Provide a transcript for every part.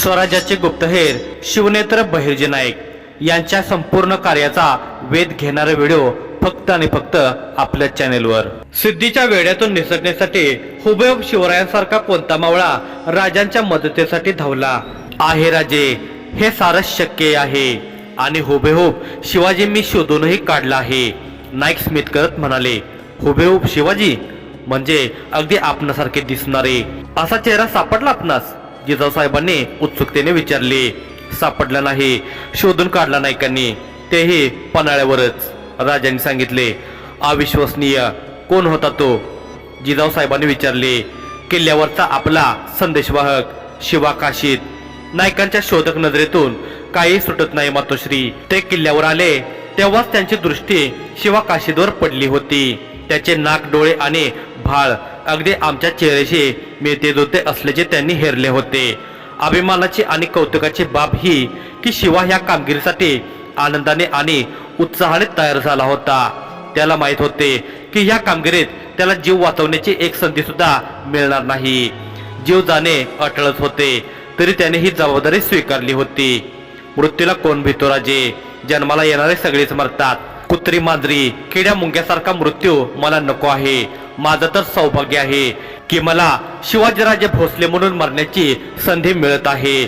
स्वराज्याचे गुप्तहेर शिवनेत्र बहिर्जी नाईक यांच्या संपूर्ण कार्याचा वेध घेणारा व्हिडिओ फक्त आणि फक्त आपल्या चॅनेलवर. सिद्धीच्या वेड्यातून निसटण्यासाठी हुबेहूब शिवरायांसारखा कोणता मावळा राजांच्या मदतीसाठी धावला. आहे राजे हे सारच शक्य आहे. आणि हुबेहूब शिवाजी मी शोधूनही काढला आहे. नाईक स्मित करत म्हणाले हुबेहूब शिवाजी म्हणजे अगदी आपणासारखे दिसणारे असा चेहरा सापडला आपणास? जिजाऊ साहेबांनी उत्सुकतेने विचारले. सापडला नाही शोधून काढला नायकांनी तेही पन्हाळ्यावरच. राजांनी सांगितले अविश्वसनीय. कोण होता तो? जिजाऊसाहेबांनी विचारले किल्ल्यावरचा आपला संदेशवाहक शिवा काशीद नायकांच्या शोधक नजरेतून काही सुटत नाही मातोश्री. ते किल्ल्यावर आले तेव्हाच त्यांची दृष्टी शिवा काशीदवर पडली होती. त्याचे नाक डोळे आणि भाळ अगदी आमच्या चेहऱ्याशी मिळते जुळते असल्याचे त्यांनी हेरले होते. अभिमानाची आणि कौतुकाची बाब ही की शिवा ह्या कामगिरीसाठी आनंदाने आणि उत्साहाने तयार झाला होता. त्याला माहीत होते की ह्या कामगिरीत त्याला जीव वाचवण्याची एक संधी सुद्धा मिळणार नाही. जीव जाणे अटळत होते तरी त्याने ही जबाबदारी स्वीकारली होती. मृत्यूला कोण भीतो राजे? जन्माला येणारे सगळेच मरतात. कुत्री मांजरी किड्या मुंग्यासारखा मृत्यू मला नको आहे. माझं तर सौभाग्य आहे की मला शिवाजीराजे भोसले म्हणून मरण्याची संधी मिळत आहे.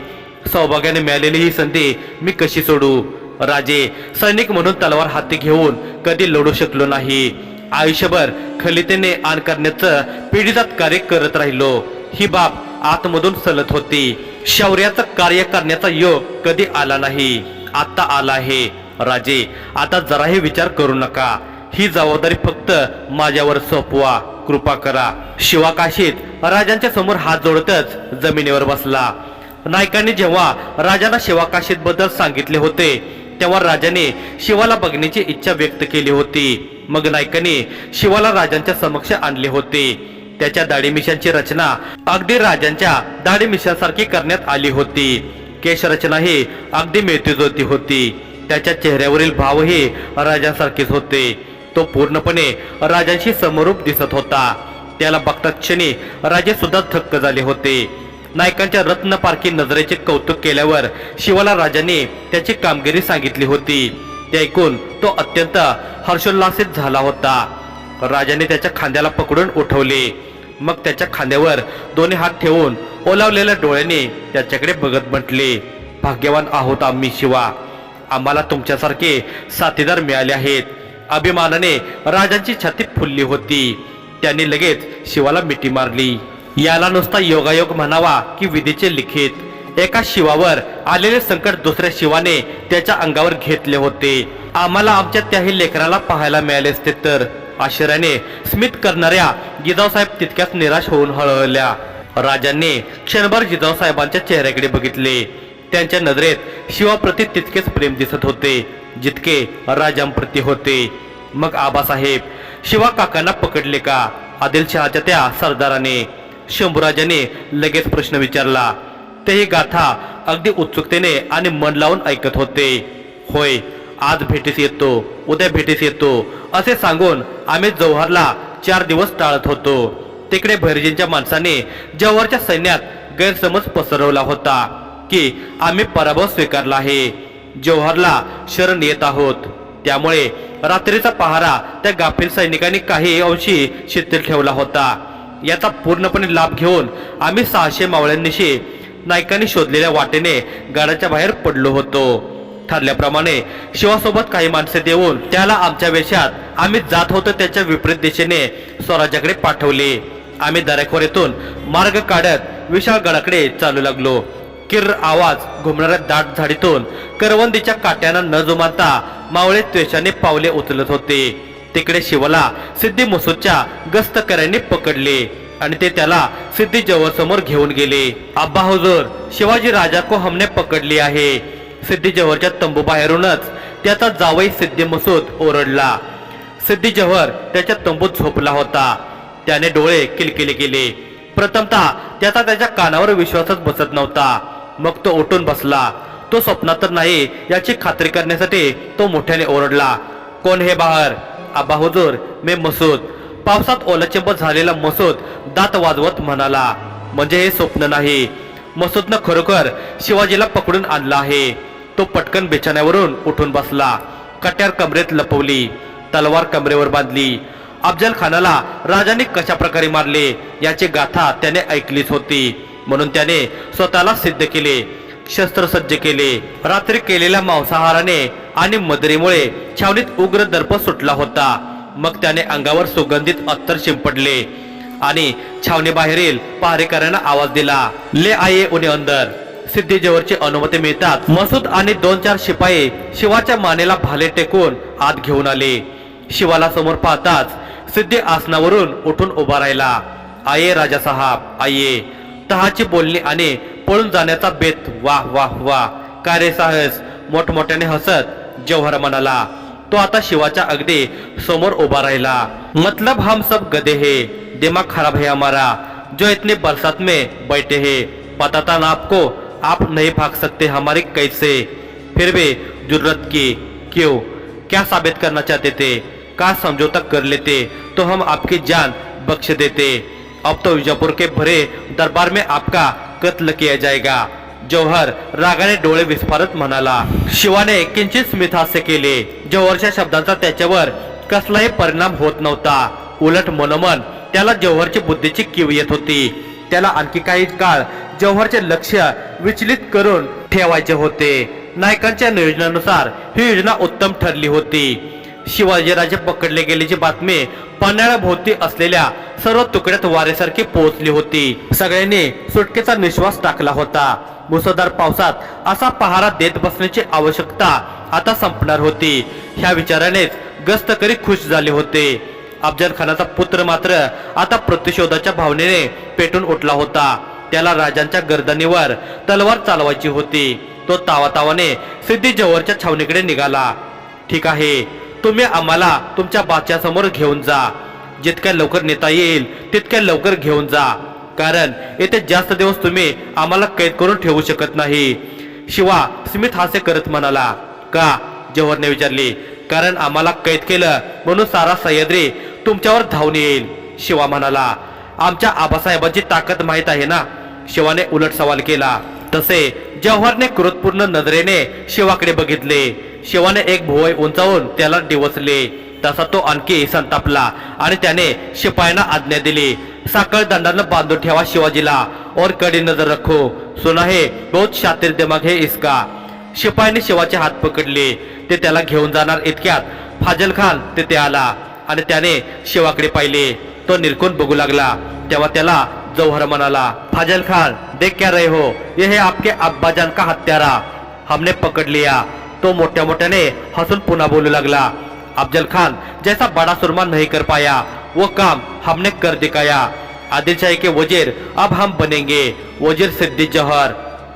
सौभाग्याने मिळालेली ही संधी मी कशी सोडू? राजे सैनिक म्हणून तलवार हाती घेऊन कधी लढू शकलो नाही. आयुष्यभर खलितेने आण करण्याचं पिढीजात कार्य करत राहिलो. ही बाब आतमधून सलत होती. शौर्याचं कार्य करण्याचा योग कधी आला नाही. आता आला आहे. राजे आता जराही विचार करू नका. ही जबाबदारी फक्त माझ्यावर सोपवा. कृपा करा. शिवाकाशीत राजांच्या समोर हात जोडतच जमिनीवर बसला. नायकांनी जेव्हा राजाला शिवाकाशीत बद्दल सांगितले होते तेव्हा राजाने शिवाला बघण्याची इच्छा व्यक्त केली होती. मग नायकाने शिवाला राजांच्या समक्ष आणले होते. त्याच्या दाढी मिशांची रचना अगदी राजांच्या दाढी मिशांसारखी करण्यात आली होती. केश रचना ही अगदी मिळती होती. त्याच्या चेहऱ्यावरील भावही राजांसारखेच होते. तो पूर्णपणे राजांशी समरूप दिसत होता. त्याला बघता क्षणी राजे सुद्धा थक्क झाले होते. नायकांच्या रत्नपारखी नजरेचे कौतुक केल्यावर शिवाला राजाने त्याची कामगिरी सांगितली होती. ते ऐकून तो अत्यंत हर्षोल्लासित झाला होता. राजाने त्याच्या खांद्याला पकडून उठवले. मग त्याच्या खांद्यावर दोन्ही हात ठेवून ओलावलेल्या डोळ्याने त्याच्याकडे बघत म्हटले भाग्यवान आहोत आम्ही शिवा. आम्हाला तुमच्यासारखे साथीदार मिळाले आहेत. अभिमानाने राजांची छाती फुलली होती. त्यांनी लगेच शिवाला मिठी मारली. याला नुसता योगायोग म्हणावा की विधीचे लिखित. एका शिवावर आलेले संकट दुसऱ्या शिवाने त्याच्या अंगावर घेतले होते. आम्हाला आमच्या त्याही लेकराला पाहायला मिळाले असते तर आश्चर्याने स्मित करणाऱ्या जिजाऊसाहेब तितक्याच निराश होऊन हळहळल्या. राजांनी क्षणभर जिजाऊसाहेबांच्या चेहऱ्याकडे बघितले. त्यांच्या नजरेत शिवाप्रती तितकेच प्रेम दिसत होते जितके राजांप्रती होते. मग आबासाहेब शिवा काकांना पकडले का? आदिलशहाच्या त्या सरदाराने शंभूराजाने लगेच प्रश्न विचारला. ते ही गाथा अगदी उत्सुकतेने आणि मन लावून ऐकत होते. होय आज भेटीस येतो उद्या भेटीस येतो असे सांगून आम्ही जव्हारला चार दिवस टाळत होतो. तिकडे भैरजींच्या माणसाने जव्हारच्या सैन्यात गैरसमज पसरवला होता. की आम्ही पराभव स्वीकारला आहे. जवाहरला शरण येत आहोत. त्यामुळे रात्रीचा पहारा त्या गाफील सैनिकांनी काही अंशी शिथिल ठेवला होता. याचा पूर्णपणे लाभ घेऊन आम्ही सहाशे मावळ्यांनीशी नायकांनी शोधलेल्या वाटेने गडाच्या बाहेर पडलो होतो. ठरल्याप्रमाणे शिवासोबत काही माणसे देऊन त्याला आमच्या वेशात आम्ही जात होतो त्याच्या विपरीत दिशेने स्वराज्याकडे पाठवले. आम्ही दरेखोऱ्यातून मार्ग काढत विशाळ गडाकडे चालू लागलो. किर्र आवाज घुमणाऱ्या दाट झाडीतून करवंदीच्या काट्यानं न जुमानता मावळे त्वेषाने पावले उचलत होते. तिकडे शिवला सिद्धी मसूदच्या गस्तकऱ्यांनी पकडले आणि ते त्याला सिद्धी जवळ घेऊन गेले. आब्बा हुजूर शिवाजी राजा को हमने पकडली आहे. सिद्धी जव्हरच्या तंबू बाहेरूनच त्याचा जावई सिद्धी मसूद ओरडला. सिद्धी जव्हर त्याच्या तंबूत झोपला होता. त्याने डोळे किलकिले केले. प्रथमतः त्याचा त्याच्या कानावर विश्वासच बसत नव्हता. मग तो उठून बसला. तो स्वप्नात तर नाही याची खात्री करण्यासाठी तो मोठ्याने ओरडला. कोण हे बाहेर? आबा हुजूर मे मसूद. पावसात ओलाचिंब झालेला मसूद दात वाजवत म्हणाला म्हणजे हे स्वप्न नाही. मसूदनं खरोखर शिवाजीला पकडून आणला आहे. तो पटकन बिछाण्यावरून उठून बसला. कट्यार कमरेत लपवली तलवार कमरेवर बांधली. अफजल खानाला राजाने कशा प्रकारे मारले याची गाथा त्याने ऐकलीच होती. म्हणून त्याने स्वतःला सिद्ध केले शस्त्रसज्ज केले रात्री केलेल्या मांसाहाराने आणि मदरीमुळे छावणीत उग्र दर्प सुटला होता. मग त्याने अंगावर सुगंधित अत्तर शिंपडले आणि छावणी बाहेरील पहारेकऱ्यांना आवाज दिला ले आये उन्हे अंदर. सिद्धी जवळची अनुमती मिळतात मसूद आणि दोन चार शिपाई शिवाच्या मानेला भाले टेकून आत घेऊन आले. शिवाला समोर पाहताच सिद्धी आसनावरून उठून उभा राहिला आये राजा साहाब आये. तहाची बोलणे आणि पळून जाण्याचा बेत. वाह वाह वाह. काय साहस? मोठमोठ्याने हसत जौहर म्हणाला तो आता शिवाच्या अगदी समोर उभा राहिला. मतलब हम सब गदे है. दिमाग खराब है हमारा. जो इतने बरसात में बैठे है. पता था ना आपको आप नहीं भाग सकते हमारे कैसे? फिर भी जरूरत की क्यों? क्या साबित करना चाहते थे? का समझौता कर लेते? तो हम आपकी जान बख्श देते। अब तो विजापुर के भरे दरबार में आपका कत्ल किया जाएगा। जौहर रागाने डोळे विस्फारत म्हणाला शिवाने किंचित स्मितहास्य केले जौहरच्या शब्दांचा त्याच्यावर कसलाही परिणाम होत नव्हता. उलट मनोमन त्याला जौहरची बुद्धीची किव येत होती. त्याला आणखी काही काळ जौहरचे लक्ष विचलित करून ठेवायचे होते. नायकांच्या नियोजनानुसार ही योजना उत्तम ठरली होती. शिवाजीराजे पकडले गेल्याची बातमी पन्हाळ्याभोवती असलेल्या सर्व तुकड्यात वारेसारखी पोहोचली होती. सगळ्यांनी सुटकेचा निश्वास टाकला होता. मुसळधार पावसात असा पहारा देत बसण्याची आवश्यकता आता संपणार होती. ह्या विचारानेच गस्तकरी खुश झाले होते. अफजल खानाचा पुत्र मात्र आता प्रतिशोधाच्या भावनेने पेटून उठला होता. त्याला राजांच्या गर्दनीवर तलवार चालवायची होती. तो तावातावाने सिद्धी जवळच्या छावणीकडे निघाला. ठीक आहे तुम्ही आम्हाला तुमच्या बाच्यासमोर घेऊन जा. जितक्या लवकर नेता येईल तितक्या लवकर घेऊन जा. कारण येथे जास्त दिवस तुम्ही आम्हाला कैद करून ठेवू शकत नाही. शिवा स्मित हास्य करत म्हणाला का? जव्हरने विचारले कारण आम्हाला कैद केलं म्हणून सारा सह्याद्री तुमच्यावर धावून येईल. शिवा म्हणाला आमच्या आबासाहेबांची ताकद माहीत आहे ना? शिवाने उलट सवाल केला तसे जव्हरने क्रोधपूर्ण नजरेने शिवाकडे बघितले. शिवाने एक भुवय उंचावून त्याला डिवचले. तसा तो आणखी संतापला आणि त्याने शिपायांना आज्ञा दिली. साखळ दंडानं बांधून ठेवा शिवाजीला. और कडी नजर रखो. सुना हे बहुत शातिर दिमाग हे इसका. शिपायाने शिवाचे हात पकडले. ते त्याला घेऊन जाणार इतक्यात. फाजल खान तिथे आला आणि त्याने शिवाकडे पाहिले. तो निरकून बघू लागला. तेव्हा त्याला जौहर म्हणाला फाजल खान देख क्या रहे हो? ये है आपके अब्बाजान का हत्यारा. हमने पकड़ लिया. तो मोठ्या मोठ्याने हसून पुन्हा बोलू लागला. अफजल खान जैसा बड़ा सुरमा नहीं कर पाया वो काम हमने कर दिखाया. आदिलशाही के वजीर अब हम बनेंगे वजीर सिद्दी जौहर.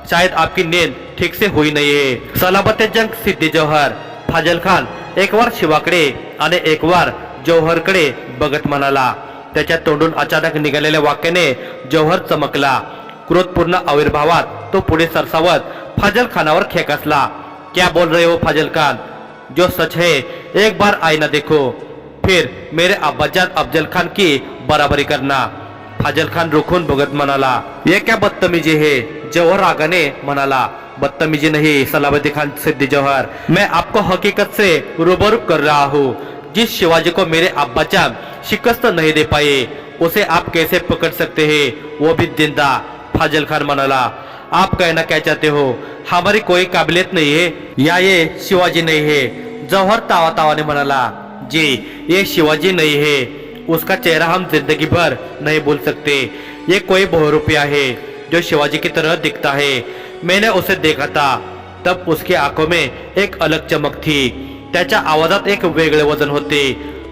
शायद आपकी नींद ठीक से हुई नहीं है। सलामत जंग सिद्दी जौहर। फाजल खान एक वार शिवाकडे आणि एक वार जौहरकडे बघत म्हणाला. त्याच्या तोंडून अचानक निघालेल्या वाक्याने जौहर चमकला. क्रोधपूर्ण आविर्भावात तो पुढे सरसावत फाजल खानावर खेकसला क्या बोल रहे हो फाजल खान जो सच है, एक बार आईना देखो। फिर मेरे अब्बाजान अफजल खान की बराबरी करना। फाजल खान रुखून बघत म्हणाला ये क्या बदतमीजी है? जौहर रागाने म्हणाला बदतमीजी नहीं सलामती खान सिद्दी जौहर। मैं आपको हकीकत से रूबरू कर रहा हूँ। जिस शिवाजी को मेरे अब्बाजान शिकस्त नहीं दे पाए, उसे आप कैसे पकड़ सकते हैं? वो भी ज़िंदा फाजल खान म्हणाला आप कहना क्या चाहते हो हमारी कोई काबिलियत नहीं है या ये शिवाजी नहीं है। जौहर तावा तावाने म्हणाला जी ये शिवाजी नहीं है उसका चेहरा हम जिंदगी भर नहीं भूल सकते। ये कोई बहुरूपी है जो शिवाजी की तरह दिखता है। मैंने उसे देखा था तब उसकी आंखों में एक अलग चमक थी। त्याच्या आवाजात एक वेगळे वजन होते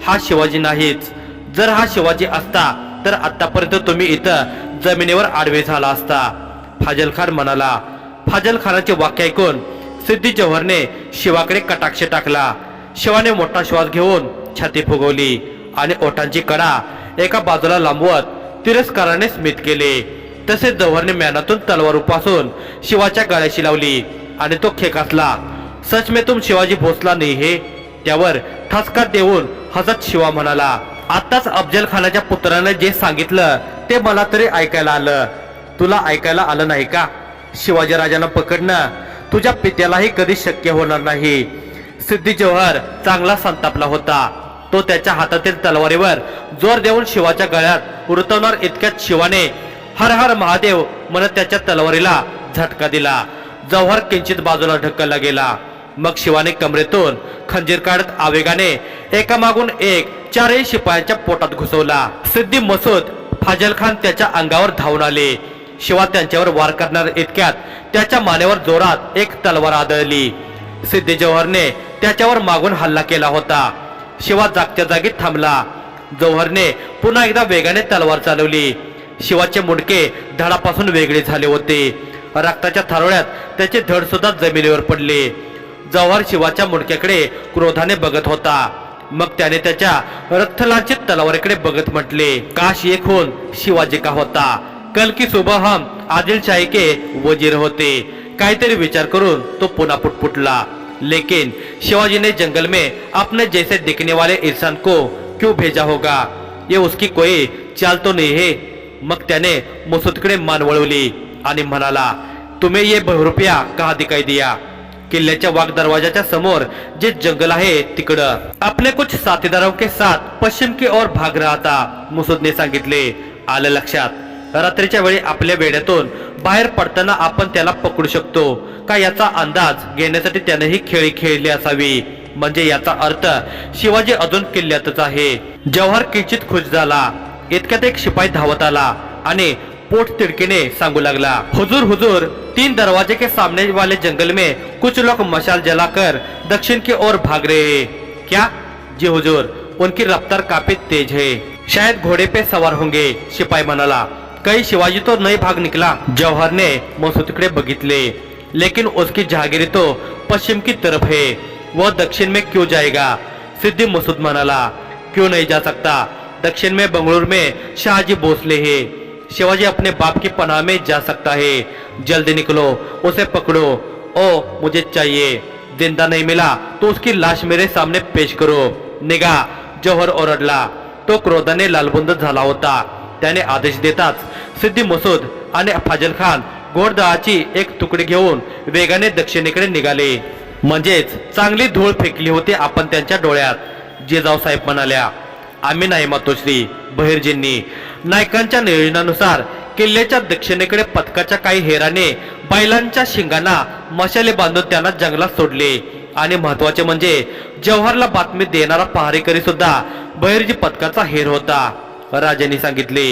हा शिवाजी नाहीच जर हा शिवाजी असता तर आतापर्यंत तुम्ही इथं जमिनीवर आडवे झाला असता. फाजल खान म्हणाला फाजल खानाचे वाक्य ऐकून सिद्धी जौहरने शिवाकडे कटाक्ष टाकला. शिवाने मोठा श्वास घेऊन छाती फुगवली आणि ओठांची कडा एका बाजूला लांबवत तिरस्काराने स्मित केले. तसेच जौहरने मॅनातून तलवार उपासून शिवाच्या गळ्याशी लावली आणि तो खेकासला सच मे तुम शिवाजी भोसला नाही हे त्यावर ठसका देऊन हसत शिवा म्हणाला आताच अफजल खानाच्या पुत्राने जे सांगितलं ते मला तरी ऐकायला आलं. तुला ऐकायला आलं नाही का? शिवाजी राजांना पकडणं तुझ्या पित्यालाही कधी शक्य होणार नाही. सिद्धी जौहर चांगला संतापला होता. तो त्याच्या हातातील तलवारीवर जोर देऊन शिवाच्या गळ्यात उरतवणार इतक्यात शिवाने हर हर महादेव म्हणत त्याच्या तलवारीला झटका दिला. जव्हार किंचित बाजूला ढकलला गेला. मग शिवाने कमरेतून खंजीर काढत आवेगाने एका मागून एक चारही शिपायांच्या पोटात घुसवला. सिद्धी मसूद फाजल खान त्याच्या अंगावर धावून आले. शिवा त्यांच्यावर वार करणार इतक्यात. त्याच्या मानेवर जोरात एक तलवार आदळली. सिद्धी जौहरने त्याच्यावर मागून हल्ला केला होता. शिवा जागच्या जागी थांबला. जौहरने पुन्हा एकदा वेगाने तलवार चालवली. शिवाचे मुंडके धडापासून वेगळे झाले होते. रक्ताच्या थारोळ्यात त्याचे धड सुद्धा जमिनीवर पडले. जौहर शिवाच्या मुंडक्याकडे क्रोधाने बघत होता. मग त्याने त्याच्या रक्तलांचित तलवारीकडे बघत म्हटले काश एक होऊन शिवाजी का होता? कल की सुबह हम आदिलशाही के वजीर होते। काहीतरी विचार करून तो पुन्हा पुटपुटला लेकिन शिवाजी ने जंगल में अपने जैसे दिखने वाले इंसान को क्यों भेजा होगा? ये उसकी कोई चाल तो नहीं है। मग त्याने मसूदकडे मान वळवली आणि म्हणाला तुम्ही ये बहुरुपया कहा दिखाई दिया? किल्ल्याच्या वाघ दरवाजाच्या समोर जे जंगल आहे तिकडं. आपले कुछ साथीदारों के साथ पश्चिम की ओर भाग रहा था मुसूदने सांगितले आलं लक्षात रात्रीच्या वेळी आपल्या वेड्यातून बाहेर पडताना आपण त्याला पकडू शकतो. का याचा अंदाज घेण्यासाठी त्याने ही खेळी खेळली असावी? म्हणजे याचा अर्थ शिवाजी अजून किल्ल्यातच आहे. जवाहर किंचित खुश झाला. इतक्यात एक शिपाई धावत आला आणि पोट तिडकीने सांगू लागला हुजूर हुजूर तीन दरवाजे के सामने वाले जंगल में कुछ लोग मशाल जलाकर दक्षिण की ओर भाग रहे हैं. क्या? जी हुजूर उनकी रफ्तार काफी तेज है. शायद घोड़े पे सवार होंगे शिपाई म्हणाला. कहीं शिवाजी तो नहीं भाग निकला। जौहर ने मसूदकडे बघितले लेकिन उसकी जहागिरी तो पश्चिम की तरफ़ है। वह दक्षिण में क्यों जाएगा? सिद्धी मसूद म्हणाला क्यों नहीं जा सकता? दक्षिण में बंगलुरु में शाहजी भोसले है। शिवाजी अपने बाप की पनाह में जा सकता है। जल्दी निकलो, उसे पकड़ो। ओ, मुझे चाहिए। ज़िंदा नहीं मिला तो उसकी लाश मेरे सामने पेश करो। निगाह, जौहर ओरडला तो क्रोधा क्रोधाने लालबुंद झाला होता। त्याने आदेश देताच सिद्धी मसूद आणि फाजल खान घोडदळाची एक तुकडी घेऊन वेगाने दक्षिणेकडे निघाले. म्हणजेच चांगली धूळ फेकली होती आपण त्यांच्या डोळ्यात जिजाऊ साहेब म्हणाल्या. आम्ही नाही मातोश्री बहिर्जींनी. नायकांच्या नियोजनानुसार किल्ल्याच्या दक्षिणेकडे पथकाच्या काही हेराने बैलांच्या शिंगांना मशाले बांधून त्यांना जंगलात सोडले. आणि महत्त्वाचे म्हणजे जव्हारला बातमी देणारा पहारेकरी सुद्धा बहिर्जी पथकाचा हेर होता. राजांनी सांगितले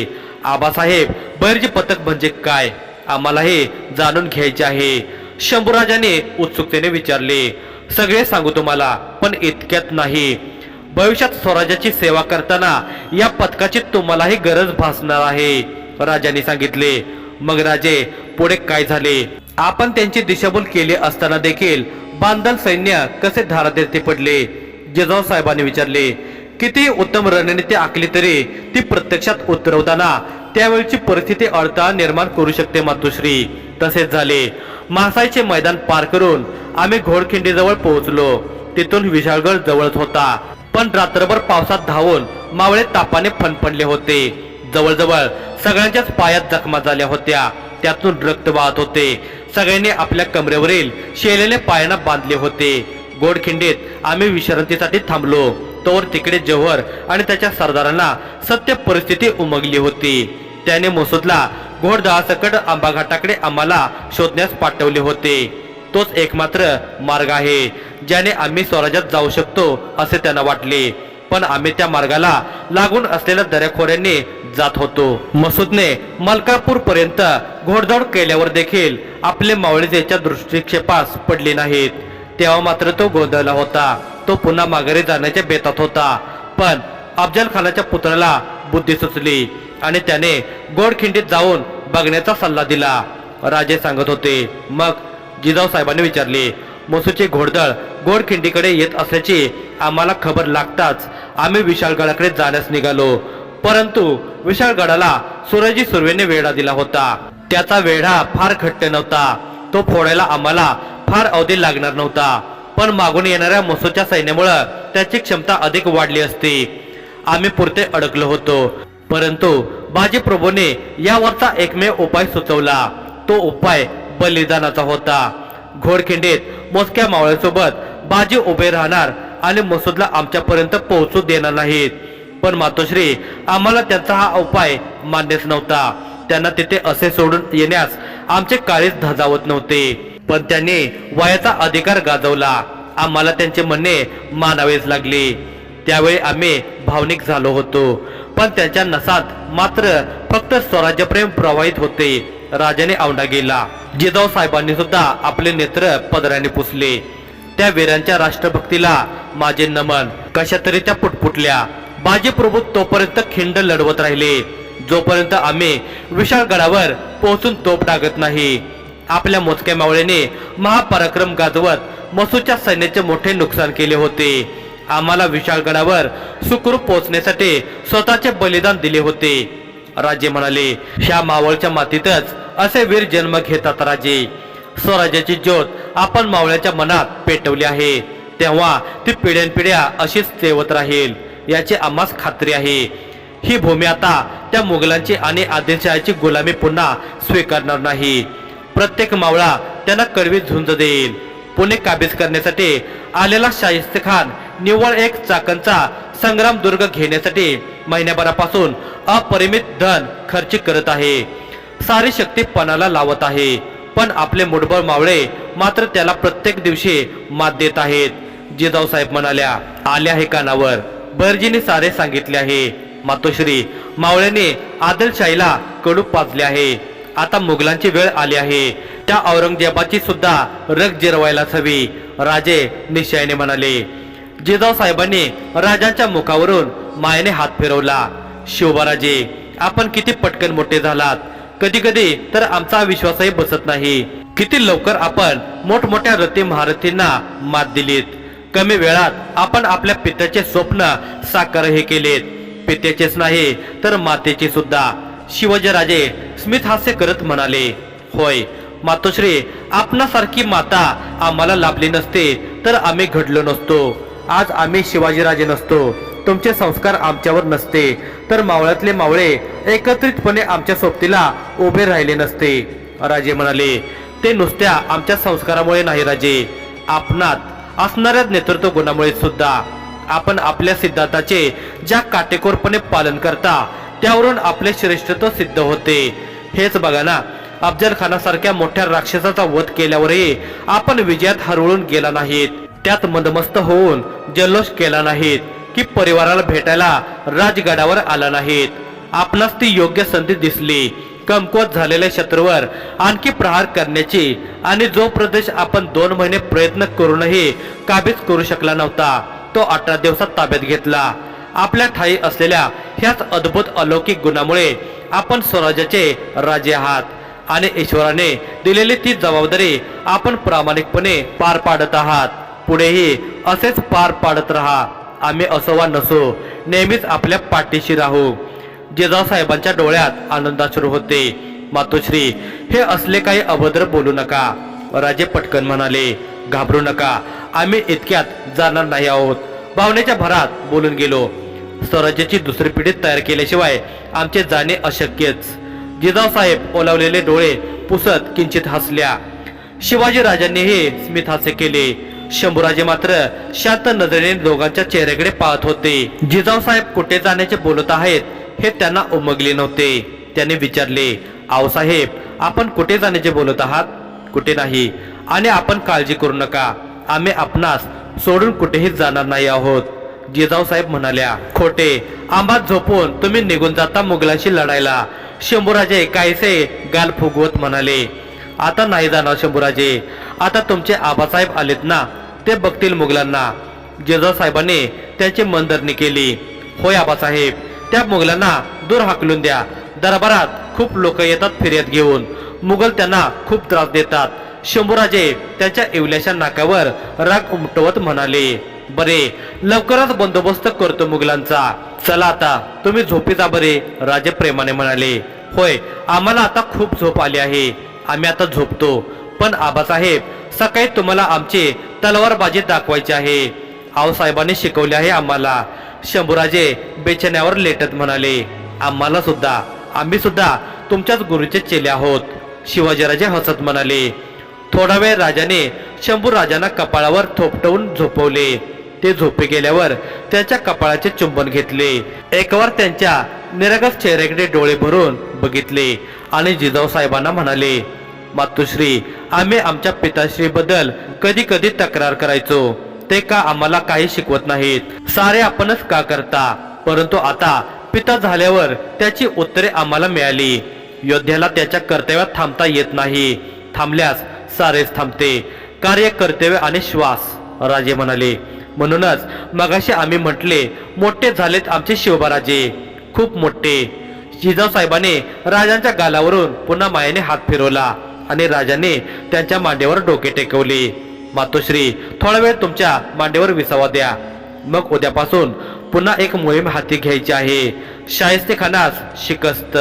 आबासाहेब बहिर्जी पथक म्हणजे काय? आम्हाला हे जाणून घ्यायचे आहे. शंभूराजाने उत्सुकतेने विचारले सगळे सांगू तुम्हाला पण इतक्यात नाही. भविष्यात स्वराज्याची सेवा करताना या पथकाची तुम्हालाही गरज भासणार आहे. राजांनी सांगितले मग राजे पुढे काय झाले? आपण त्यांची दिशाभूल केली असताना देखील बांधल सैन्य कसे धारातीर्थी पडले? जिजाऊ साहेबांनी विचारले किती उत्तम रणनीती आखली तरी ती प्रत्यक्षात उतरवताना त्यावेळची परिस्थिती अडथळा निर्माण करू शकते मातोश्री. तसेच झाले. मासाईचे मैदान पार करून आम्ही घोडखिंडीजवळ पोहोचलो. तिथून विशाळगड जवळच होता. पण रात्रभर पावसात धावून मावळे तापाने फणफणले होते. जवळजवळ सगळ्यांच्याच पायात जखमा झाल्या होत्या. त्यातून रक्त वाहत होते. सगळ्यांनी आपल्या कमरेवरील शेलेले पायांना बांधले होते. गोडखिंडीत. आम्ही विश्रांतीसाठी थांबलो. तोवर तिकडे जव्हर आणि त्याच्या सरदारांना सत्य परिस्थिती उमगली होती. त्याने मसूदला घोडदळासकट आंबाघाटाकडे आम्हाला शोधण्यास पाठवले होते. तोच एकमात्र मार्ग आहे ज्याने आम्ही स्वराज्यात जाऊ शकतो असे त्यांना वाटले. पण आम्ही त्या मार्गाला लागून असलेल्या दऱ्याखोऱ्यांनी जात होतो. मसूदने मलकापूर पर्यंत घोडदौड केल्यावर देखील आपले मावळे दृष्टिक्षेपास पडले नाहीत. तेव्हा मात्र तो गोंधळला होता. तो पुन्हा माघारी जाण्याच्या बेतात होता. पण अफजल खानाच्या पुत्राला बुद्धी सुचली आणि त्याने गोडखिंडीत जाऊन बघण्याचा सल्ला दिला. राजे सांगत होते मग जिजाऊ साहेबांनी विचारले मसूची घोडदळ गोडखिंडीकडे येत असल्याची आम्हाला खबर लागताच आम्ही विशाळगडाकडे जाण्यास निघालो. परंतु विशाळगडाला सुरजी सुर्वेने वेढा दिला होता. त्याचा वेढा फार घट्ट नव्हता. तो फोडायला आम्हाला फार अवधी लागणार नव्हता. पण मागून येणाऱ्या मसूच्या सैन्यामुळं त्याची क्षमता अधिक वाढली असती. आम्ही पुरते अडकलो होतो. परंतु बाजीप्रभूने यावरचा एकमेव उपाय सुचवला. तो उपाय बलिदानाचा होता. घोडखिंडीत मोजक्या मावळ्यासोबत बाजी उभे राहणार आणि मसूदला आमच्यापर्यंत पोहोचू देणार नाहीत. पण मातोश्री आम्हाला त्यांचा हा उपाय मान्यच नव्हता. त्यांना तिथे असे सोडून येण्यास आमचे काळीच धजावत नव्हते. पण त्यांनी वयाचा अधिकार गाजवला. आम्हाला त्यांचे म्हणणे मानावेच लागले. त्यावेळी आम्ही भावनिक झालो होतो. पण त्यांच्या नसात मात्र फक्त स्वराज्यप्रेम प्रवाहित होते. राजाने औंढा गेला. जिजाऊ साहेबांनी सुद्धा आपले नेत्र पदराने पुसले. त्या वीरांच्या राष्ट्रभक्तीला माझे नमन. कशा तरी त्या पुटपुटल्या. बाजी प्रभू तोपर्यंत खिंड लढवत राहिले. जोपर्यंत आम्ही विशाळगडावर पोहोचून तोप टाकत नाही. आपल्या मोजक्या मावळेने महापराक्रम गाजवत मसूच्या सैन्याचे मोठे नुकसान केले होते. आम्हाला विशाळगडावर सुखरूप पोहोचण्यासाठी स्वतःचे बलिदान दिले होते. राजे म्हणाले ह्या मावळच्या मातीतच असे वीर जन्म घेतात राजे. स्वराज्याची ज्योत आपण मावळ्याच्या मनात पेटवली आहे. तेव्हा ती पिढ्यानपिढ्या अशीच तेवत राहील याची आम्हास खात्री आहे. ही भूमी आता त्या मुघलांची आणि आदिलशहाची गुलामी पुन्हा स्वीकारणार नाही. प्रत्येक मावळा त्यांना कडवी झुंज देईल. पुणे काबीज करण्यासाठी आलेला शाहिस्त खान निव्वळ एक चाकणचा संग्राम दुर्ग घेण्यासाठी महिन्याभरापासून अपरिमित धन खर्च करत आहे. सारी शक्ती पणाला लावत आहे. पण आपले मुठबळ मावळे मात्र त्याला प्रत्येक दिवशी मात देत आहेत. जिजाऊ साहेब म्हणाल्या आल्या आहे कानावर. बर्जीने सारे सांगितले आहे. मातोश्री मावळ्याने आदिलशाहीला कडू पाजले आहे. आता मुघलांची वेळ आली आहे. त्या औरंगजेबाची सुद्धा रग जिरवायलाच हवी. राजे निश्चयाने म्हणाले जिजाऊ साहेबांनी राजांच्या मुखावरून मायेने हात फिरवला. शिवबाराजे आपण किती पटकन मोठे झालात. कधी कधी तर आमचा विश्वासही बसत नाही. किती लवकर आपण मोठमोठ्या रती महारथींना मात दिलीत. कमी वेळात आपण आपल्या पित्याचे स्वप्न साकारही केलेत. पित्याचेच नाही तर मातेचे सुद्धा. शिवाजीराजे स्मित हास्य करत म्हणाले होय मातोश्री आपणासारखी माता आम्हाला लाभली नसते तर आम्ही घडलो नसतो. आज आम्ही शिवाजीराजे नसतो. तुमचे संस्कार आमच्यावर नसते. तर मावळ्यातले मावळे एकत्रितपणे आमच्या सोबतीला उभे राहिले नसते. राजे म्हणाले ते नुसत्या आमच्या संस्कारामुळे नाही राजे. आपणात असणाऱ्या नेतृत्व गुणामुळे सुद्धा आपण आपल्या सिद्धांताचे ज्या काटेकोरपणे पालन करता त्यावरून आपले श्रेष्ठत्व सिद्ध होते. हेच बघा ना अफजल खानासारख्या मोठ्या राक्षसाचा वध केल्यावरही आपण विजयात हरवळून गेला नाहीत. त्यात मंदमस्त होऊन जल्लोष केला नाहीत की परिवाराला भेटायला राजगडावर आला नाहीत. आपणास ती योग्य संधी दिसली. कमकुवत झालेल्या शत्रूवर आणखी प्रहार करण्याची आणि जो प्रदेश आपण दोन महिने प्रयत्न करूनही काबीज करू शकला नव्हता तो अठरा दिवसात ताब्यात घेतला. आपल्या ठाई असलेल्या ह्याच अद्भुत अलौकिक गुणामुळे आपण स्वराज्याचे राजे आहात. आणि ईश्वराने दिलेली ती जबाबदारी आपण प्रामाणिकपणे पार पाडत आहात. पुढेही असेच पार पाडत राहा. आम्ही असो वा नसो. नेहमीच आपल्या पाठीशी राहू. जिजासाहेबांच्या डोळ्यात आनंदाश्रू होते. मातोश्री हे असले काही अभद्र बोलू नका. राजे पटकन म्हणाले घाबरू नका. आम्ही इतक्यात जाणार नाही आहोत. भावनेच्या भरात बोलून गेलो. स्वराज्याची दुसरी पिढी तयार केल्याशिवाय आमचे जाणे अशक्यच. जिजाऊसाहेब ओलावलेले डोळे पुसत किंचित हसल्या. शिवाजी राजांनीही स्मित हास्य केले. शंभूराजे मात्र शांत नजरेने दोघांच्या चेहऱ्याकडे पाहत होते. जिजाऊसाहेब कुठे जाण्याचे बोलत आहेत हे त्यांना उमगले नव्हते. त्याने विचारले आऊसाहेब आपण कुठे जाण्याचे बोलत आहात? कुठे नाही. आणि आपण काळजी करू नका. आम्ही आपणास सोडून कुठेही जाणार नाही आहोत. जिजाऊ साहेब म्हणाल्या खोटे आंबात झोपून तुम्ही निघून जाता मुघलांशी लढायला. शंभूराजे काहीसे गाल फुगवत म्हणाले. आता नाही जाणार शंभूराजे. आता तुमचे आबासाहेब आलेत ना ते बघतील मुघलांना. जिजाऊ साहेबांनी त्याची मनधरणी केली. होय आबासाहेब त्या मुघलांना दूर हाकलून द्या. दरबारात खूप लोक येतात फिर्याद घेऊन. मुघल त्यांना खूप त्रास देतात. शंभूराजे त्याच्या इवल्याच्या नाकावर राग उमटवत म्हणाले. बरे. लवकरच बंदोबस्त करतो मुघलांचा. चला आता तुम्ही झोपी जा बरे राजे प्रेमाने म्हणाले. होय आम्हाला आता खूप झोप आली आहे. आम्ही आता झोपतो. पण आबासाहेब सकाळी तुम्हाला आमचे तलवारबाजी दाखवायची आहे. आऊसाहेबांनी शिकवले आहे आम्हाला. शंभूराजे बेचण्यावर लेटत म्हणाले. आम्हाला सुद्धा आम्ही सुद्धा तुमच्याच गुरुचे चेले आहोत. शिवाजीराजे हसत म्हणाले. थोडा वेळ राजाने शंभू राजांना कपाळावर थोपटवून झोपवले. ते झोपे गेल्यावर त्यांच्या कपाळाचे चुंबन घेतले. एकवार त्यांच्या निरागस चेहऱ्याकडे डोळे भरून बघितले आणि जिजाऊ साहेबांना म्हणाले मातुश्री आम्ही आमच्या पिताश्री बद्दल कधी कधी तक्रार करायचो. ते का आम्हाला काही शिकवत नाहीत. सारे आपणच का करता? परंतु आता पिता झाल्यावर त्याची उत्तरे आम्हाला मिळाली. योद्ध्याला त्याच्या कर्तव्यात थांबता येत नाही. थांबल्यास सारेच थांबते. कार्य कर्तव्य आणि श्वास. राजे म्हणाले म्हणूनच मगाशी आम्ही म्हटले मोठे झालेत आमचे शिवबाराजे. खूप मोठे. जिजाऊसाहेबाने राजांच्या गालावरून पुन्हा मायेने हात फिरवला आणि राजाने त्यांच्या मांडीवर डोके टेकवले. मातोश्री थोडा वेळ तुमच्या मांडीवर विसावा द्या. मग उद्यापासून पुन्हा एक मोहीम हाती घ्यायची आहे. शाहिस्ते खानास शिकस्त.